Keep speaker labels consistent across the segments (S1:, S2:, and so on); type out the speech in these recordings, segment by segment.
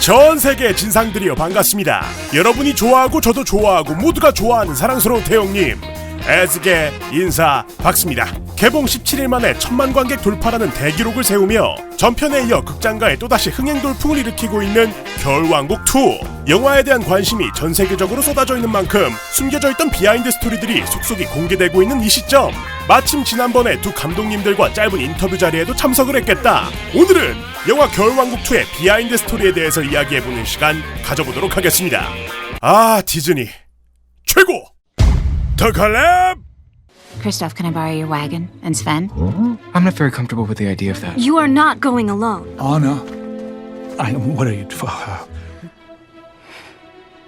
S1: 전 세계 진상들이여 반갑습니다. 여러분이 좋아하고 저도 좋아하고 모두가 좋아하는 사랑스러운 태용님. 에스게 인사 박습니다. 개봉 17일 만에 천만 관객 돌파라는 대기록을 세우며 전편에 이어 극장가에 또다시 흥행 돌풍을 일으키고 있는 겨울왕국 2. 영화에 대한 관심이 전 세계적으로 쏟아져 있는 만큼 숨겨져 있던 비하인드 스토리들이 속속이 공개되고 있는 이 시점. 마침 지난번에 두 감독님들과 짧은 인터뷰 자리에도 참석을 했겠다. 오늘은 영화 겨울왕국 2의 비하인드 스토리에 대해서 이야기해보는 시간 가져보도록 하겠습니다. 아 디즈니 최고! 더 컬랩!
S2: Christoph, can I borrow your wagon? And Sven?
S3: I'm not very comfortable with the idea of that.
S4: You are not going alone.
S5: Anna, I what are you? Uh,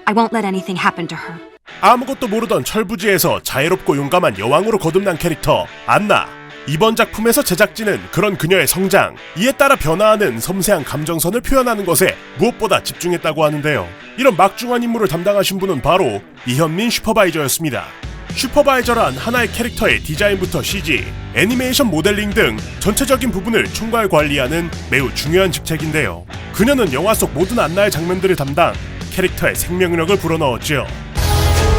S4: I won't let anything happen to her.
S1: 아무것도 모르던 철부지에서 자애롭고 용감한 여왕으로 거듭난 캐릭터 안나. 이번 작품에서 제작진은 그런 그녀의 성장, 이에 따라 변화하는 섬세한 감정선을 표현하는 것에 무엇보다 집중했다고 하는데요. 이런 막중한 임무를 담당하신 분은 바로 이현민 슈퍼바이저였습니다. 슈퍼바이저란 하나의 캐릭터의 디자인부터 CG, 애니메이션 모델링 등 전체적인 부분을 총괄 관리하는 매우 중요한 직책인데요. 그녀는 영화 속 모든 안나의 장면들을 담당 캐릭터의 생명력을 불어넣었지요.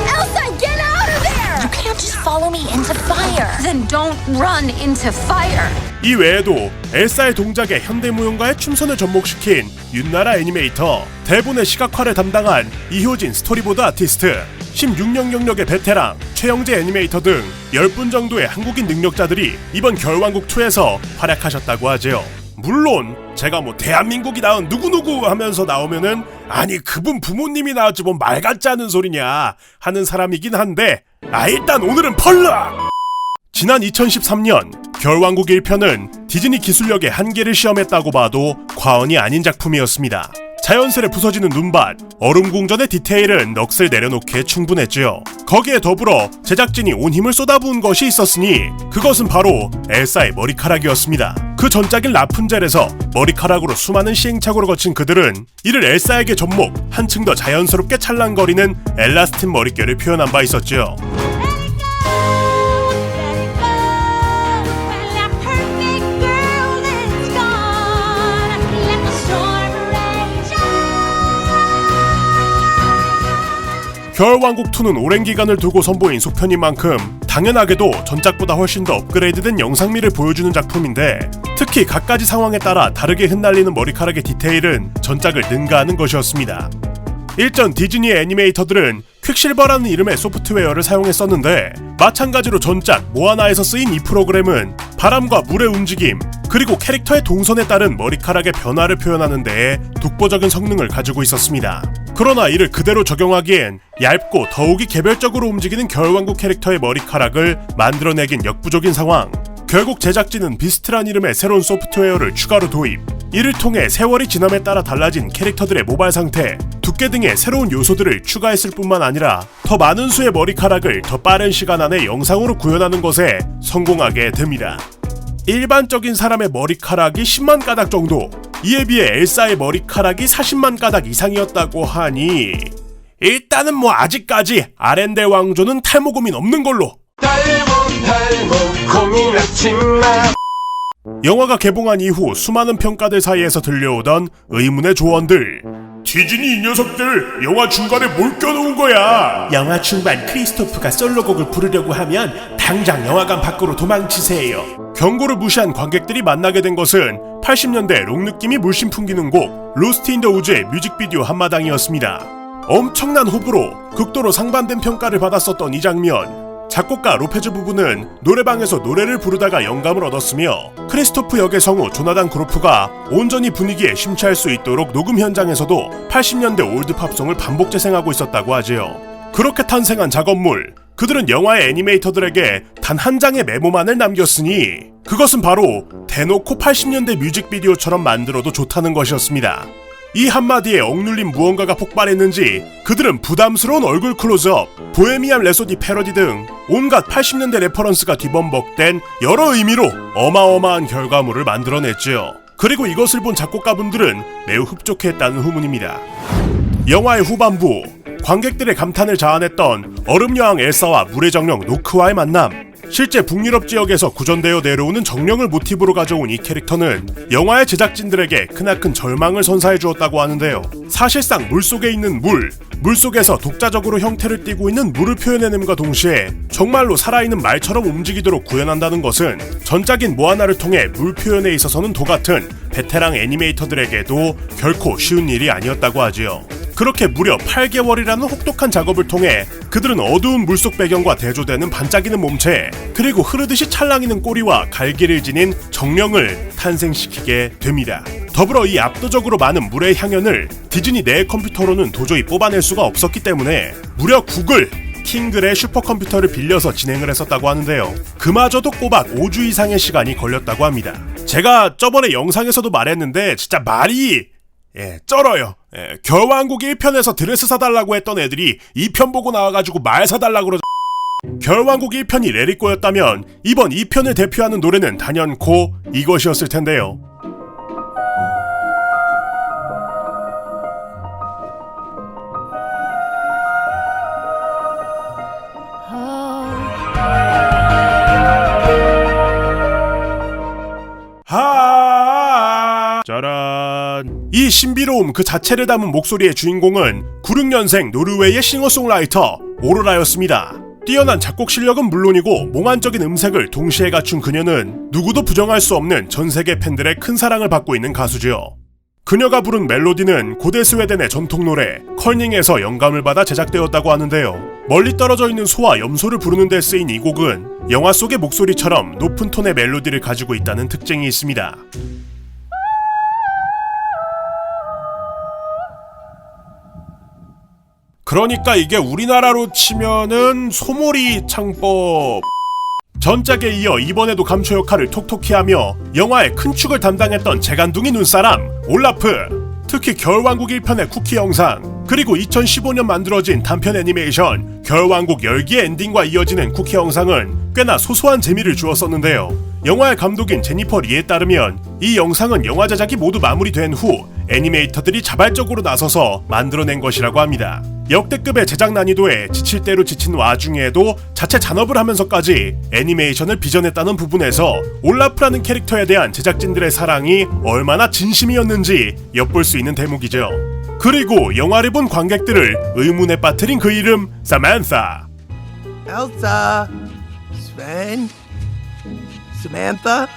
S4: Elsa, get out of there!
S2: You can't just follow me into fire.
S4: Then don't run into fire.
S1: 이 외에도 엘사의 동작에 현대무용가의 춤선을 접목시킨 윤나라 애니메이터, 대본의 시각화를 담당한 이효진 스토리보드 아티스트, 16년 경력의 베테랑 최영재 애니메이터 등 10분 정도의 한국인 능력자들이 이번 겨울왕국2에서 활약하셨다고 하지요. 물론 제가 뭐 대한민국이 낳은 누구누구 하면서 나오면은 아니 그분 부모님이 나왔지 뭔 말 같지 않은 소리냐 하는 사람이긴 한데 아 일단 오늘은 펄락! 지난 2013년 겨울왕국 1편은 디즈니 기술력의 한계를 시험했다고 봐도 과언이 아닌 작품이었습니다. 자연스레 부서지는 눈밭, 얼음 궁전의 디테일은 넋을 내려놓기에 충분했지요. 거기에 더불어 제작진이 온 힘을 쏟아부은 것이 있었으니 그것은 바로 엘사의 머리카락이었습니다. 그 전작인 라푼젤에서 머리카락으로 수많은 시행착오를 거친 그들은 이를 엘사에게 접목, 한층 더 자연스럽게 찰랑거리는 엘라스틴 머릿결을 표현한 바 있었지요. 겨울왕국2는 오랜 기간을 두고 선보인 속편인 만큼 당연하게도 전작보다 훨씬 더 업그레이드된 영상미를 보여주는 작품인데 특히 각가지 상황에 따라 다르게 흩날리는 머리카락의 디테일은 전작을 능가하는 것이었습니다. 일전 디즈니 애니메이터들은 퀵실버라는 이름의 소프트웨어를 사용했었는데 마찬가지로 전작 모아나에서 쓰인 이 프로그램은 바람과 물의 움직임 그리고 캐릭터의 동선에 따른 머리카락의 변화를 표현하는 데에 독보적인 성능을 가지고 있었습니다. 그러나 이를 그대로 적용하기엔 얇고 더욱이 개별적으로 움직이는 겨울왕국 캐릭터의 머리카락을 만들어내긴 역부족인 상황. 결국 제작진은 비스트란 이름의 새로운 소프트웨어를 추가로 도입. 이를 통해 세월이 지남에 따라 달라진 캐릭터들의 모발 상태, 두께 등의 새로운 요소들을 추가했을 뿐만 아니라 더 많은 수의 머리카락을 더 빠른 시간 안에 영상으로 구현하는 것에 성공하게 됩니다. 일반적인 사람의 머리카락이 10만 가닥 정도, 이에 비해 엘사의 머리카락이 40만 가닥 이상이었다고 하니 일단은 뭐 아직까지 아렌델 왕조는 탈모 고민 없는 걸로 영화가 개봉한 이후 수많은 평가들 사이에서 들려오던 의문의 조언들. 디즈니 이 녀석들 영화 중간에 뭘 껴놓은 거야? 영화 중반 크리스토프가 솔로곡을 부르려고 하면 당장 영화관 밖으로 도망치세요. 경고를 무시한 관객들이 만나게 된 것은 80년대 록 느낌이 물씬 풍기는 곡 로스트 인 더 우즈의 뮤직비디오 한마당이었습니다. 엄청난 호불호, 극도로 상반된 평가를 받았었던 이 장면. 작곡가 로페즈 부부는 노래방에서 노래를 부르다가 영감을 얻었으며 크리스토프 역의 성우 조나단 그로프가 온전히 분위기에 심취할 수 있도록 녹음 현장에서도 80년대 올드 팝송을 반복 재생하고 있었다고 하지요. 그렇게 탄생한 작업물 그들은 영화의 애니메이터들에게 단 한 장의 메모만을 남겼으니 그것은 바로 대놓고 80년대 뮤직비디오처럼 만들어도 좋다는 것이었습니다. 이 한마디에 억눌린 무언가가 폭발했는지 그들은 부담스러운 얼굴 클로즈업, 보헤미안 레소디 패러디 등 온갖 80년대 레퍼런스가 뒤범벅된 여러 의미로 어마어마한 결과물을 만들어냈지요. 그리고 이것을 본 작곡가분들은 매우 흡족해했다는 후문입니다. 영화의 후반부 관객들의 감탄을 자아냈던 얼음여왕 엘사와 물의 정령 노크와의 만남 실제 북유럽 지역에서 구전되어 내려오는 정령을 모티브로 가져온 이 캐릭터는 영화의 제작진들에게 크나큰 절망을 선사해 주었다고 하는데요. 사실상 물 속에 있는 물, 물 속에서 독자적으로 형태를 띠고 있는 물을 표현해냄과 동시에 정말로 살아있는 말처럼 움직이도록 구현한다는 것은 전작인 모아나를 통해 물 표현에 있어서는 도같은 베테랑 애니메이터들에게도 결코 쉬운 일이 아니었다고 하지요. 그렇게 무려 8개월이라는 혹독한 작업을 통해 그들은 어두운 물속 배경과 대조되는 반짝이는 몸체 그리고 흐르듯이 찰랑이는 꼬리와 갈기를 지닌 정령을 탄생시키게 됩니다. 더불어 이 압도적으로 많은 물의 향연을 디즈니 내 컴퓨터로는 도저히 뽑아낼 수가 없었기 때문에 무려 구글 킹글의 슈퍼컴퓨터를 빌려서 진행을 했었다고 하는데요. 그마저도 꼬박 5주 이상의 시간이 걸렸다고 합니다. 제가 저번에 영상에서도 말했는데 진짜 말이 예, 쩔어요. 예, 겨왕국 1편에서 드레스 사달라고 했던 애들이 2편 보고 나와가지고 말 사달라고 그러죠. 겨왕국 1편이 레리꼬였다면 이번 2편을 대표하는 노래는 단연코 이것이었을 텐데요. 이 신비로움 그 자체를 담은 목소리의 주인공은 96년생 노르웨이의 싱어송라이터 오로라였습니다. 뛰어난 작곡 실력은 물론이고 몽환적인 음색을 동시에 갖춘 그녀는 누구도 부정할 수 없는 전 세계 팬들의 큰 사랑을 받고 있는 가수죠. 그녀가 부른 멜로디는 고대 스웨덴의 전통 노래 컬닝에서 영감을 받아 제작되었다고 하는데요. 멀리 떨어져 있는 소와 염소를 부르는 데 쓰인 이 곡은 영화 속의 목소리처럼 높은 톤의 멜로디를 가지고 있다는 특징이 있습니다. 그러니까 이게 우리나라로 치면은 소몰이 창법 전작에 이어 이번에도 감초 역할을 톡톡히 하며 영화의 큰 축을 담당했던 재간둥이 눈사람 올라프 특히 겨울왕국 1편의 쿠키 영상 그리고 2015년 만들어진 단편 애니메이션 겨울왕국 열기의 엔딩과 이어지는 쿠키 영상은 꽤나 소소한 재미를 주었었는데요 영화의 감독인 제니퍼 리에 따르면 이 영상은 영화 제작이 모두 마무리된 후 애니메이터들이 자발적으로 나서서 만들어낸 것이라고 합니다. 역대급의 제작 난이도에 지칠 대로 지친 와중에도 자체 잔업을 하면서까지 애니메이션을 빚어냈다는 부분에서 올라프라는 캐릭터에 대한 제작진들의 사랑이 얼마나 진심이었는지 엿볼 수 있는 대목이죠. 그리고 영화를 본 관객들을 의문에 빠뜨린 그 이름 사만사.
S6: Elsa, Sven, Samantha.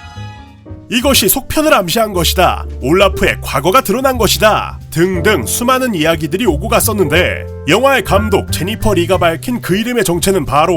S1: 이것이 속편을 암시한 것이다. 올라프의 과거가 드러난 것이다. 등등 수많은 이야기들이 오고 갔었는데 영화의 감독 제니퍼 리가 밝힌 그 이름의 정체는 바로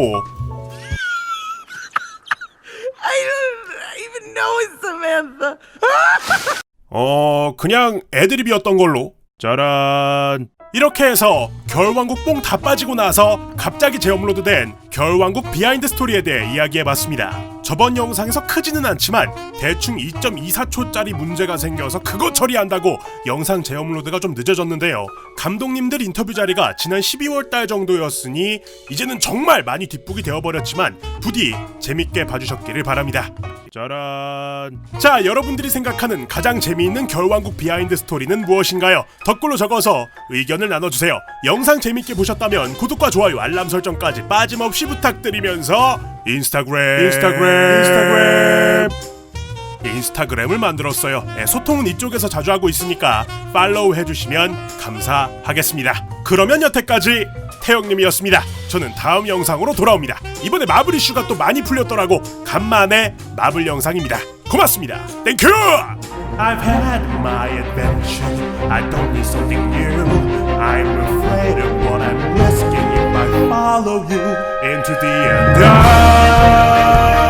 S6: I don't even know it's Samantha.
S1: 어 그냥 애드립이었던 걸로. 짜란. 이렇게 해서 겨울왕국 뽕 다 빠지고 나서 갑자기 재업로드된 겨울왕국 비하인드 스토리에 대해 이야기해봤습니다 저번 영상에서 크지는 않지만 대충 2.24초짜리 문제가 생겨서 그거 처리한다고 영상 재업로드가 좀 늦어졌는데요. 감독님들 인터뷰 자리가 지난 12월 달 정도였으니 이제는 정말 많이 뒷북이 되어버렸지만 부디 재밌게 봐주셨기를 바랍니다 짜란. 자 여러분들이 생각하는 가장 재미있는 겨울왕국 비하인드 스토리는 무엇인가요? 댓글로 적어서 의견을 나눠주세요. 영상 재밌게 보셨다면 구독과 좋아요 알람 설정까지 빠짐없이 부탁드리면서 인스타그램. 인스타그램. 인스타그램 인스타그램을 만들었어요. 예, 소통은 이쪽에서 자주 하고 있으니까 팔로우 해주시면 감사하겠습니다. 그러면 여태까지 태영님이었습니다. 저는 다음 영상으로 돌아옵니다. 이번에 마블 이슈가 또 많이 풀렸더라고 간만에 마블 영상입니다. 고맙습니다. 땡큐 I've had my adventure. I don't need something new. I'm afraid of what I'm risking if I follow you into the end